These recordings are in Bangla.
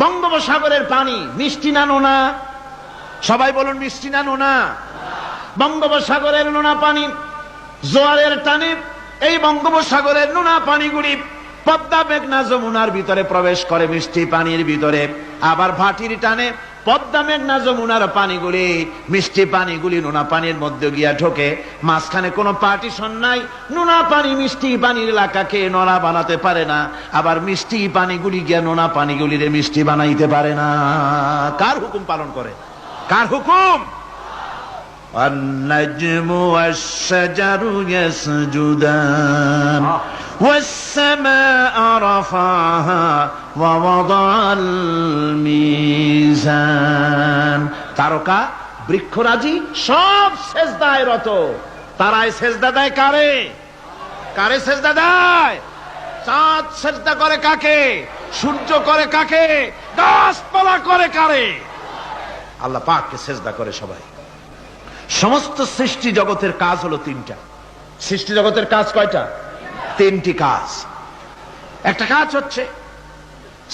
বঙ্গোপসাগরের পানি, মিষ্টি না নোনা? সবাই বলুন মিষ্টি না নোনা? বঙ্গোপসাগরের নোনা পানি, জোয়ারের টানে, এই বঙ্গোপসাগরের নোনা পানিগুলি পদ্মা মেঘনা যমুনার ভিতরে প্রবেশ করে মিষ্টি পানির ভিতরে। আবার ভাটির টানে পদ্মা মেঘনা যমুনার পানিগুলি মিষ্টি পানিগুলি নোনা পানির মধ্যে গিয়া ঢোকে মাঝখানে কোনো পার্টিশন নাই নোনা পানি মিষ্টি পানির এলাকাকে নোনা বানাতে পারে না আবার মিষ্টি পানিগুলি গিয়া নোনা পানিগুলিরে মিষ্টি বানাইতে পারে না কার হুকুম পালন করে কার হুকুম النجم والشجر يسجدان والسماء رفعها ووضع الميزان তারকা, বৃক্ষরাজি, সব সেজদায় রত। তারাই সেজদা দেয় কারে? কারে সেজদা দেয়? চাঁদ সেজদা করে কাকে? সূর্য করে কাকে? গাছপালা করে কারে? আল্লাহ পাককে সেজদা করে সবাই। সমস্ত সৃষ্টি জগতের কাজ হলো তিনটা। সৃষ্টি জগতের কাজ কয়টা? তিনটি কাজ। একটা কাজ হচ্ছে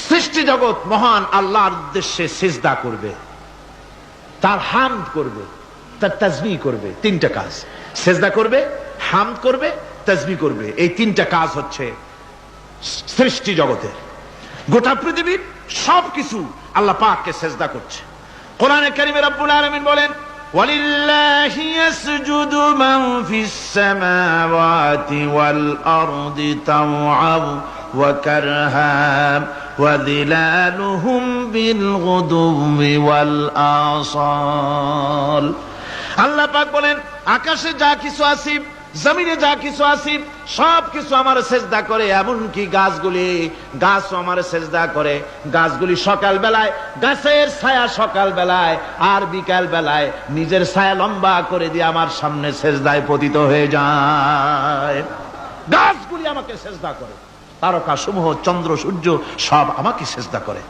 সৃষ্টি জগৎ মহান আল্লাহর উদ্দেশ্যে সিজদা করবে তার হামদ করবে তার তাজবি করবে তিনটা কাজ সেজদা করবে হামদ করবে তাজবি করবে এই তিনটা কাজ হচ্ছে সৃষ্টি জগতের গোটা পৃথিবীর সবকিছু আল্লাহ পাককে সেজদা করছে কোরআনে কারিমে রব্বুল আলামিন বলেন ولله يسجد من في السماوات والأرض طوعا وكرها وظلالهم بالغدو والآصال আল্লাহ পাক বলেন আকাশে যা কিছু আছে জমিনে যা কিছু আছে সব কিছু আমার সেজদা করে এমনকি গাছগুলি গাছও আমার সেজদা করে গাছগুলি সকাল বেলায় গাছের ছায়া সকাল বেলায় আর বিকাল বেলায় নিজের ছায়া লম্বা করে দিয়ে আমার সামনে সেজদায় পতিত হয়ে যায় গাছগুলি আমাকে সেজদা করে তারকা সমূহ চন্দ্র সূর্য সব আমাকে সেজদা করে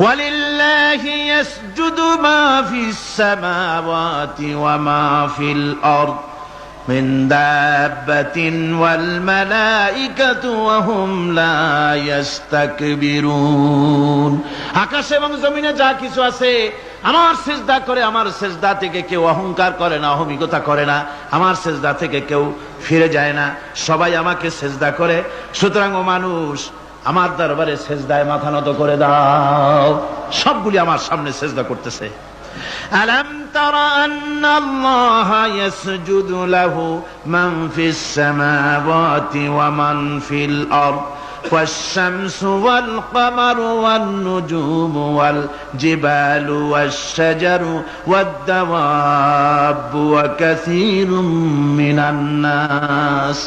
ولله يسجد ما في السماوات وما في الأرض من دابة والملائكة وهم لا يستكبرون আকাশ এবং জমিনে যা কিছু আছে আমার সেজদা করে আমার সেজদা থেকে কেউ অহংকার করে না অহমিকতা করে না আমার সেজদা থেকে কেউ ফিরে যায় না সবাই আমাকে সেজদা করে সুতরাং ও মানুষ আমার দরবারে সেজদায় মাথা নত করে দাও সবগুলি আমার সামনে সেজদা করতেছে ألم تر أن الله يسجد له من في السماوات ومن في الأرض والشمس والقمر والنجوم والجبال والشجر والدواب وكثير من الناس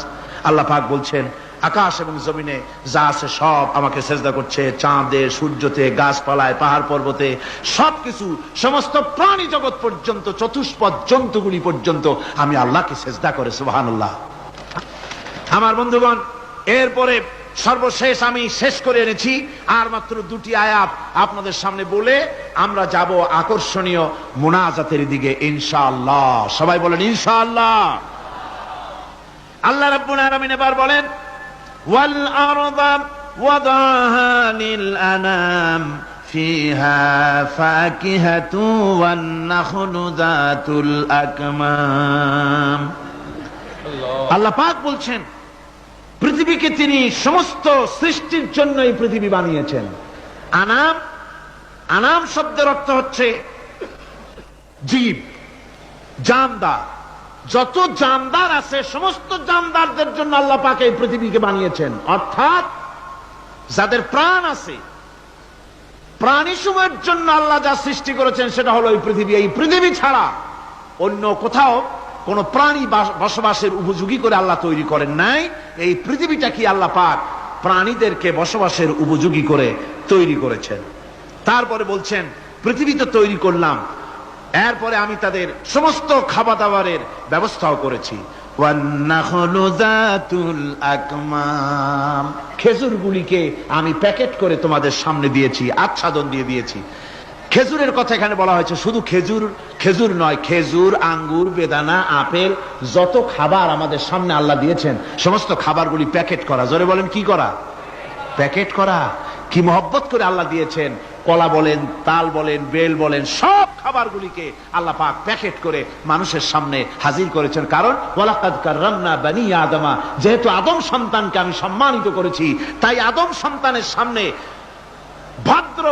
الله পাক বলছেন আকাশ এবং জমিনে যা আছে সব আমাকে সেজদা করছে চাঁদে সূর্যতে গাছপালায় পাহাড় পর্বতে সবকিছু সমস্ত প্রাণী জগৎ পর্যন্ত চতুষ্পদ জন্তুগুলি পর্যন্ত আমি আল্লাহকে সেজদা করে সুবাহান আমার বন্ধুগণ এরপরে সর্বশেষ আমি শেষ করে এনেছি আর মাত্র দুটি আয়াত আপনাদের সামনে বলে আমরা যাব আকর্ষণীয় মোনাজাতের দিকে ইনশাআল্লাহ সবাই বলেন ইনশাআল্লাহ আল্লাহ রাব্বুল আলামিন এবার বলেন والأرض وضعها للأنام فيها فاكهة والنخل ذات الأكمام আল্লাহ পাক বলছেন পৃথিবীকে তিনি সমস্ত সৃষ্টির জন্য এই পৃথিবী বানিয়েছেন। আনাম আনাম শব্দের অর্থ হচ্ছে জীব জানদার যত জানদার আছে, সমস্ত জানদারদের জন্য আল্লাহ পাক এই পৃথিবীকে বানিয়েছেন। অর্থাৎ যাদের প্রাণ আছে, প্রাণী সময়ের জন্য আল্লাহ যা সৃষ্টি করেছেন, সেটা হলো এই পৃথিবী। এই পৃথিবী ছাড়া অন্য কোথাও কোন প্রাণী বসবাসের উপযোগী করে আল্লাহ তৈরি করেন নাই, এই পৃথিবীটা কি আল্লাহ পাক প্রাণীদেরকে বসবাসের উপযোগী করে তৈরি করেছেন? তারপরে বলছেন পৃথিবী তো তৈরি করলাম, এরপরে আমি তাদের সমস্ত খাবার দাবারের ব্যবস্থাও করেছি। খেজুরগুলিকে আমি প্যাকেট করে তোমাদের সামনে দিয়েছি, আচ্ছাদন দিয়ে দিয়েছি। খেজুরের কথা এখানে বলা হয়েছে। শুধু খেজুর খেজুর নয়, খেজুর, আঙ্গুর, বেদানা, আপেল, যত খাবার আমাদের সামনে আল্লাহ দিয়েছেন, সমস্ত খাবারগুলি প্যাকেট করা। জোরে বলেন, কি করা? প্যাকেট করা। কি মহব্বত করে আল্লাহ দিয়েছেন? কলা বলেন, তাল বলেন, বেল বলেন, সব খাবারগুলিকে আল্লাহ পাক প্যাকেট করে মানুষের সামনে হাজির করেছেন। কারণ কাররামনা বানি আদমা, যেহেতু আদম সন্তানকে আমি সম্মানিত করেছি, তাই আদম সন্তানের সামনে ভদ্র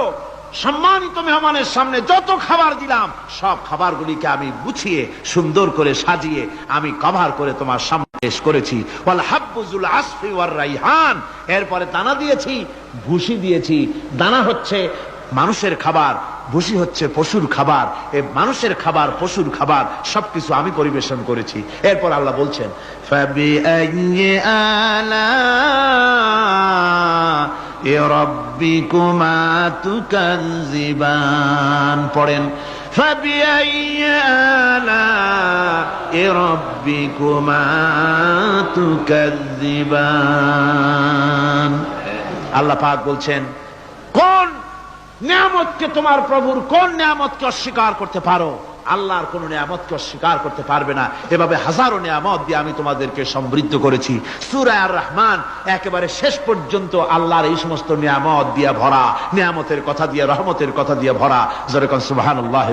সম্মানিত মেহমানের সামনে যত খাবার দিলাম, সব খাবারগুলিকে আমি গুছিয়ে, সুন্দর করে সাজিয়ে, আমি কভার করে তোমার সামনে পেশ করেছি। হাব্বুজুল আসফি ওয়ার রাইহান। এরপরে দানা দিয়েছি ভুসি দিয়েছি। দানা হচ্ছে মানুষের খাবার ভুসি হচ্ছে পশুর খাবার। এ মানুষের খাবার, পশুর খাবার, সবকিছু আমি পরিবেশন করেছি। এরপর আল্লাহ বলছেন ফাবি আলা رَبِّكُمَا تُكَذِّبَانِ পড়েন فَبِأَيِّ آلَاءِ رَبِّكُمَا تُكَذِّبَانِ আল্লাহ পাক বলছেন কোন নিয়ামতকে তোমার প্রভুর কোন নিয়ামতকে অস্বীকার করতে পারো আল্লাহর কোন নিয়ামতকে অস্বীকার করতে পারবে না। এভাবে হাজারো নিয়ামত দিয়ে আমি তোমাদেরকে সমৃদ্ধ করেছি। সুরায় আর রহমান একেবারে শেষ পর্যন্ত আল্লাহর এই সমস্ত নিয়ামত দিয়ে ভরা। নিয়ামতের কথা দিয়ে, রহমতের কথা দিয়ে ভরা। যেরকম সুবাহান আল্লাহ